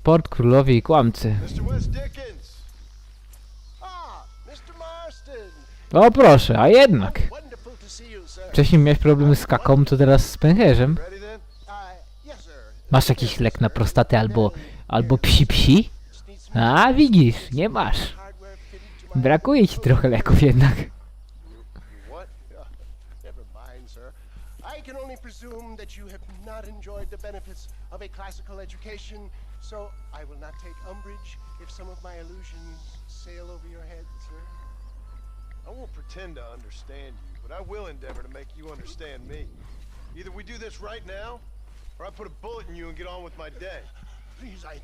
Sport, królowie i kłamcy. O proszę, a jednak. Wcześniej miałeś problemy z kaką, to teraz z pęcherzem. Uh. Masz jakiś lek na prostatę albo, albo need some A widzisz, nie masz. Brakuje ci trochę leków jednak. Can only presume that you have not enjoyed the benefits of a classical education, so I will not take umbrage if some of my illusions sail over your head, sir. I won't pretend to understand you, but I will endeavor to make you understand me. Either we do this right now, or I put a bullet in you and get on with my day. Please, I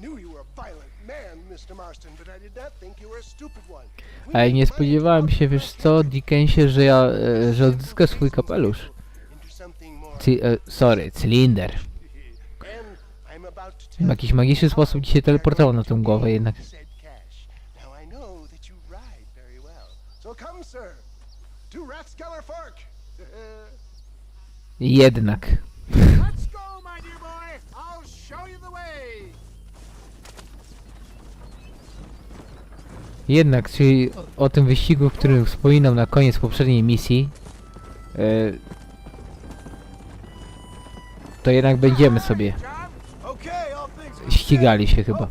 knew you were a violent man, Mr. Marston, but I did not think you were a stupid one. We nie spodziewałem się, wiesz co, Dickensie, że ja, e, że odzyska swój kapelusz. E, sorry, cylinder. W jakiś magiczny sposób ci się teleportował na tą głowę jednak. Jednak. Jednak, czyli o, o tym wyścigu, w którym wspominał na koniec poprzedniej misji, e, to jednak będziemy sobie ścigali się chyba. To.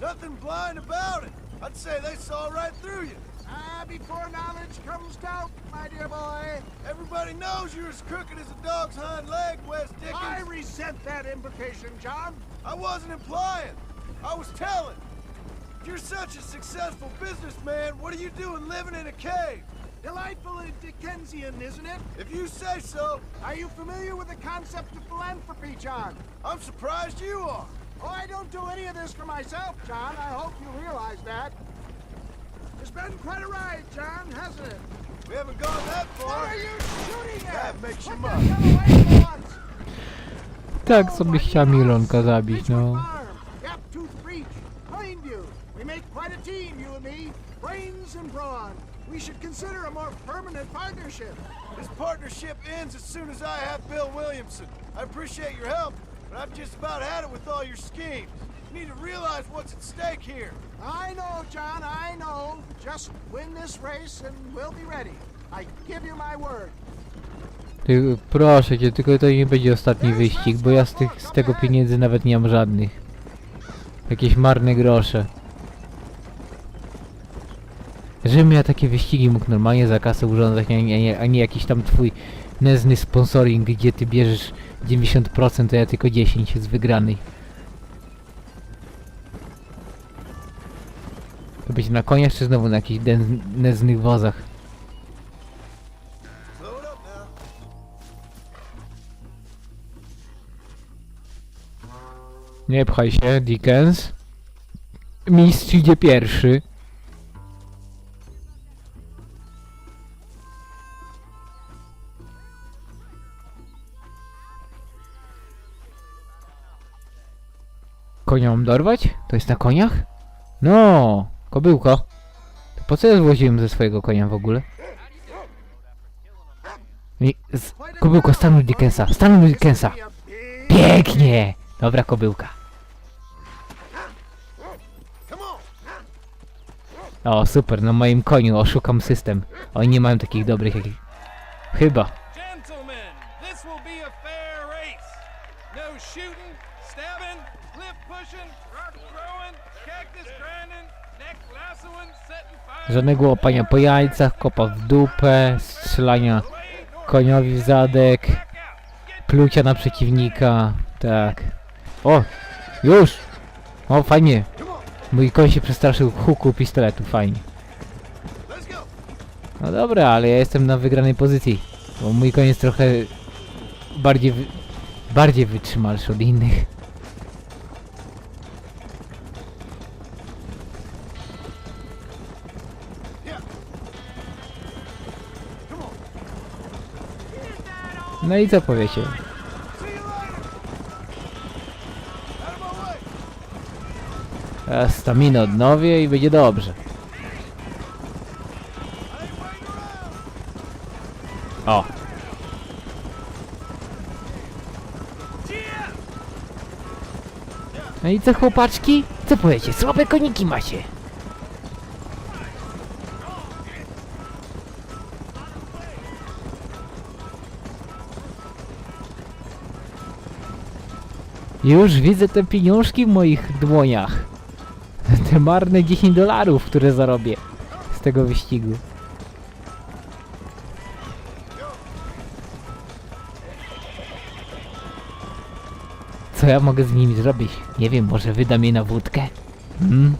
Nothing blind about it. I'd say they saw right through you. Ah, before knowledge comes doubt, my dear boy. Everybody knows you're as crooked as a dog's hind leg, West Dickens. I resent that implication, John. I wasn't implying. I was telling. If you're such a successful businessman, what are you doing living in a cave? Delightfully Dickensian, isn't it? If you say so, Are you familiar with the concept of philanthropy, John? I'm surprised you are. Oh, I don't do any of this for myself, John. I hope you realize that. It's been quite a ride, John, hasn't it? We haven't gone that far. What far. are you shooting at? That makes you Put mine. that gun away for once. Tak sobie chciałem Ilonka zabić, no. Gaptooth Breach, Plainview. We make quite a team, you and me. Brains and brawn. We should consider a more permanent partnership. This partnership ends as soon as I have Bill Williamson. I appreciate your help, but I've just about had it with all your schemes. You need to realize what's at stake here. I know, John, I know. Just win this race and we'll be ready. I give you my word. Ty, proszę cię, tylko to nie będzie ostatni wyścig, bo ja z, tych, z tego pieniędzy nawet nie mam żadnych. Jakieś marne grosze. Żebym ja takie wyścigi mógł normalnie za kasę urządzać, a nie, a nie jakiś tam twój nezny sponsoring, gdzie ty bierzesz 90%, a ja tylko 10% z wygranej. To będzie na koniach, czy znowu na jakichś neznych wozach? Nie pchaj się, Dickens. Mistrz idzie pierwszy. Konia mam dorwać? To jest na koniach? No, kobyłko. To po co ja złoziłem ze swojego konia w ogóle? I z... Kobyłko, stanuj Dickensa, stanuj Dickensa. Pięknie! Dobra kobyłka. O, super, na moim koniu oszukam system. Oni nie mają takich dobrych jak... Chyba. No shooting, stabbing, cliff pushing, rock throwing, cactus grinding, Żadnego łapania po jajcach, kopa w dupę, strzelania koniowi w zadek, plucia na przeciwnika. Tak. O! Już! O, fajnie. Mój koń się przestraszył huku pistoletu, fajnie. No dobra, ale ja jestem na wygranej pozycji. Bo mój koń jest trochę bardziej, bardziej wytrzymalszy od innych. No i co powiecie? Teraz staminę odnowię i będzie dobrze. O. No i co chłopaczki? Co powiecie? Słabe koniki macie. Już widzę te pieniążki w moich dłoniach. Te marne 10 dolarów, które zarobię z tego wyścigu. Co ja mogę z nimi zrobić? Nie wiem, może wydam je na wódkę? Hmm?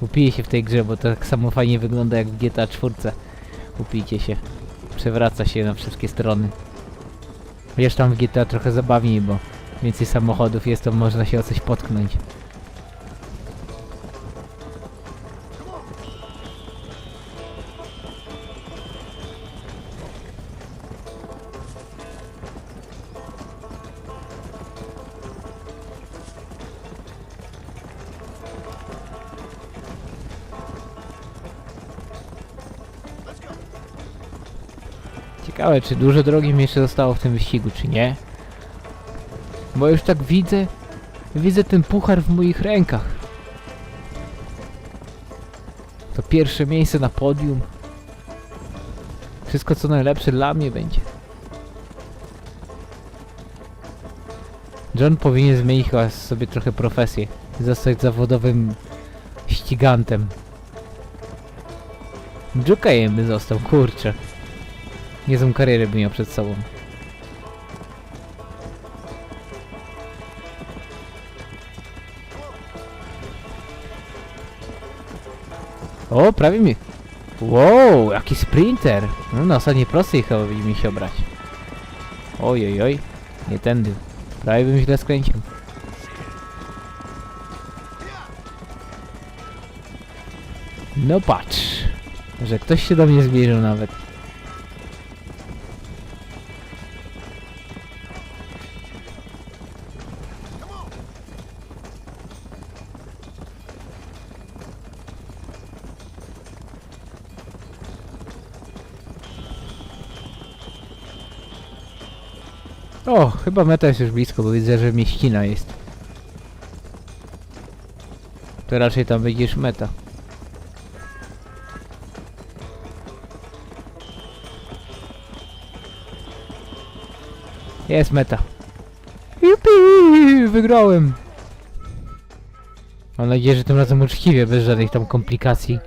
Upiję się w tej grze, bo to tak samo fajnie wygląda jak w GTA 4. Upijcie się. Przewraca się na wszystkie strony. Wiesz tam w GTA trochę zabawniej, bo więcej samochodów jest, to można się o coś potknąć. Ciekawe, czy dużo drogi mi jeszcze zostało w tym wyścigu, czy nie? Bo już tak widzę, widzę ten puchar w moich rękach. To pierwsze miejsce na podium. Wszystko co najlepsze dla mnie będzie. John powinien zmienić chyba sobie trochę profesję. Zostać zawodowym ścigantem. Jokejem by został, kurczę. Niezłą karierę by miał przed sobą. O, prawie mi... Wow, jaki sprinter! No na ostatniej prostej chyba mi się obrać. Oj, oj, oj. Nie tędy. Prawie bym źle skręcił. No patrz, że ktoś się do mnie zbliżył nawet. O, chyba meta jest już blisko, bo widzę, że mieścina jest. To raczej tam będziesz meta. Jest meta. Jupi! Wygrałem! Mam nadzieję, że tym razem uczciwie, bez żadnych tam komplikacji.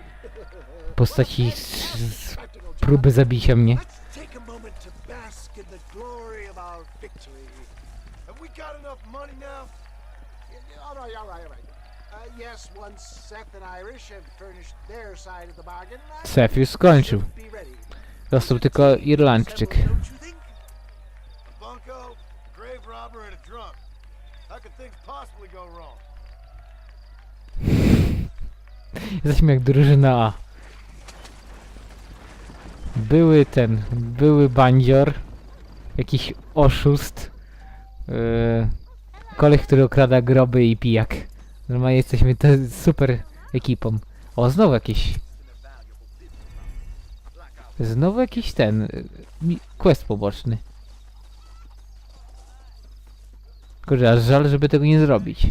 Postaci z, z próby zabicia mnie. Right, all right, all right. Uh, yes, once Seth and Irish have furnished their side of the bargain, I Sef już skończył. should be ready. Został tylko Irlandczyk. Don't you think? A bunco, a grave robber, and a drunk. How could things possibly go wrong? Jesteśmy jak drużyna A. Były ten, były bandzior, jakiś oszust, yy, koleś, który okrada groby i pijak. Normalnie jesteśmy te super ekipą. O, znowu jakiś... Znowu jakiś ten, y, quest poboczny. Kurczę, aż żal, żeby tego nie zrobić.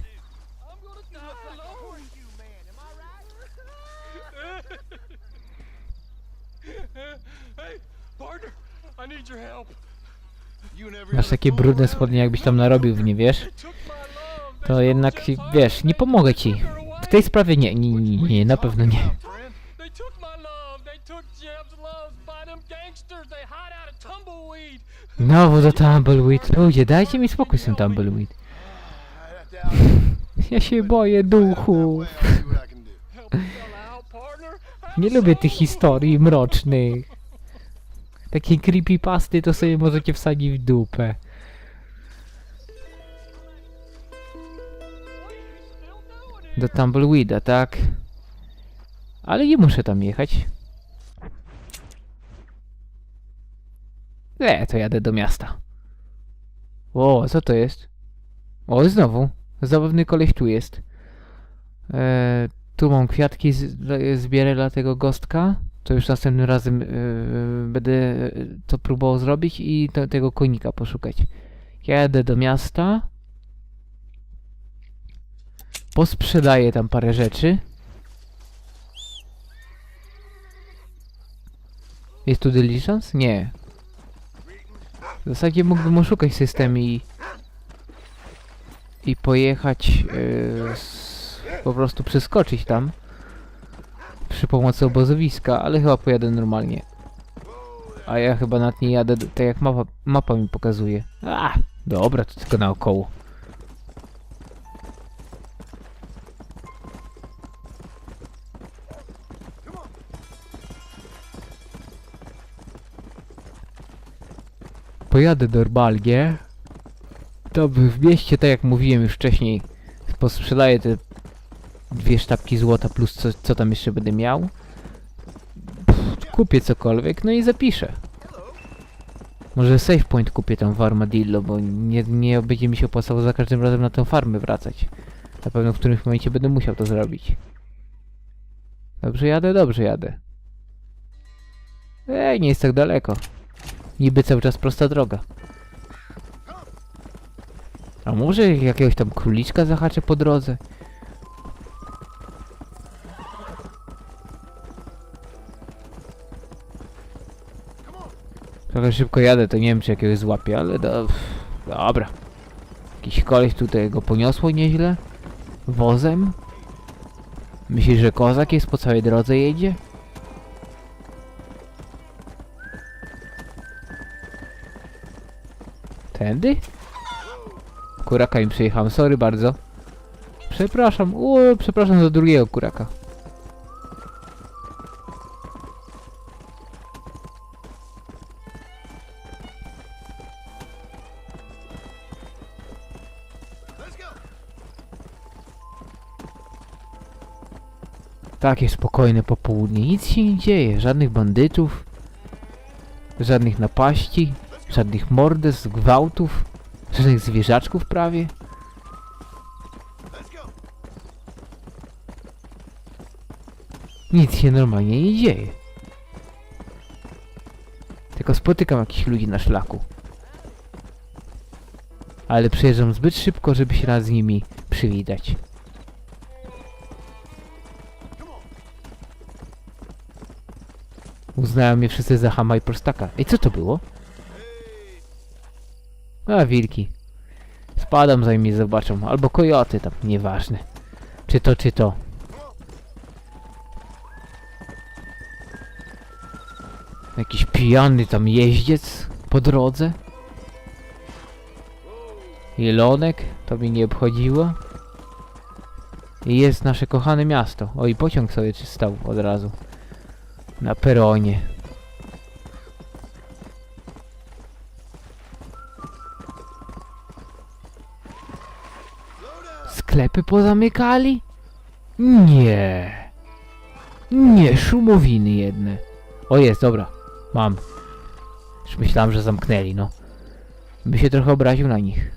hey, partner, I need your help. Masz takie brudne spodnie, jakbyś tam narobił w nie, wiesz? To jednak, wiesz, nie pomogę ci. W tej sprawie nie, nie, nie, nie na pewno nie. Znowu do Tumbleweed. Ludzie, dajcie mi spokój z tym Tumbleweed. Ja się boję. Have Nie lubię tych historii mrocznych. Takie creepypasty to sobie możecie wsadzić w dupę. Do Tumbleweeda, tak? Ale nie muszę tam jechać. E, to jadę do miasta. O, co to jest? O, znowu. Zabawny koleś tu jest. E, tu mam kwiatki z, zbierę dla tego gostka. To już następnym razem e, będę e, to próbował zrobić i tego konika poszukać. Jadę do miasta. Posprzedaję tam parę rzeczy. Jest tu diligence? Nie. W zasadzie mógłbym oszukać system i i pojechać yy, po prostu przeskoczyć tam przy pomocy obozowiska, ale chyba pojadę normalnie. A ja chyba nad nie jadę tak jak mapa, mapa mi pokazuje. A, dobra, to tylko naokoło. Pojadę do Rbalgie. To w mieście, tak jak mówiłem już wcześniej, posprzedaję te dwie sztabki złota plus co, co tam jeszcze będę miał. Pff, kupię cokolwiek, no i zapiszę. Może save point kupię tam w Armadillo, bo nie, nie będzie mi się opłacało za każdym razem na tę farmę wracać. Na pewno w którymś momencie będę musiał to zrobić. Dobrze jadę? Dobrze jadę. Ej, nie jest tak daleko. Niby cały czas prosta droga. A może jakiegoś tam króliczka zahaczę po drodze? Trochę szybko jadę, to nie wiem czy jakiegoś złapię, ale do... dobra. Jakiś koleś tutaj go poniosło nieźle. Wozem. Myślisz, że kozak jest po całej drodze jedzie? Tędy? Kuraka im przejechałem, sorry bardzo. Przepraszam, o, przepraszam za drugiego kuraka. Takie spokojne popołudnie, nic się nie dzieje, żadnych bandytów, żadnych napaści, żadnych morderstw, gwałtów, żadnych zwierzaczków prawie. Nic się normalnie nie dzieje. Tylko spotykam jakichś ludzi na szlaku. Ale przejeżdżam zbyt szybko, żeby się raz z nimi przywitać. Uznałem mnie wszyscy za chama i prostaka. Ej, co to było? A, wilki. Spadam zanim mnie zobaczą. Albo kojoty tam, nieważne. Czy to, czy to. Jakiś pijany tam jeździec po drodze. Jelonek, to mi nie obchodziło. I jest nasze kochane miasto. O i pociąg sobie stał od razu. Na peronie. Sklepy pozamykali? Nie. Nie, szumowiny jedne. O jest, dobra. Mam. Już myślałem, że zamknęli, no. By się trochę obraził na nich.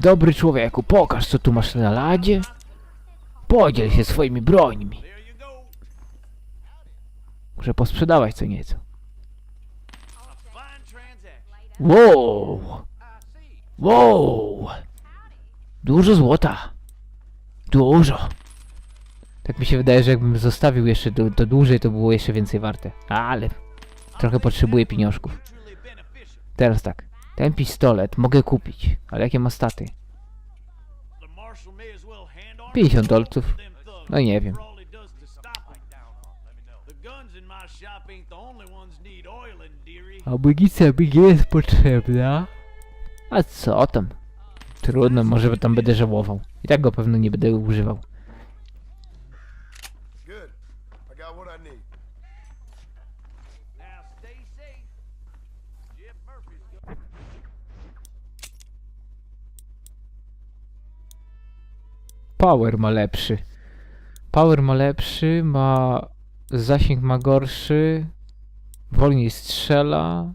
Dobry człowieku, pokaż co tu masz na ladzie. Podziel się swoimi brońmi. Muszę posprzedawać co nieco. Wow! Wow! Dużo złota. Dużo. Tak mi się wydaje, że jakbym zostawił jeszcze to, to dłużej, to było jeszcze więcej warte. Ale trochę potrzebuję pieniążków. Teraz tak. Ten pistolet mogę kupić, ale jakie ma staty? 50 dolców. No nie wiem. Amunicja mi nie jest potrzebna. A co tam? Trudno, może tam będę żałował. I tak go pewno nie będę używał. Power ma lepszy. Power ma lepszy, ma... Zasięg ma gorszy. Wolniej strzela.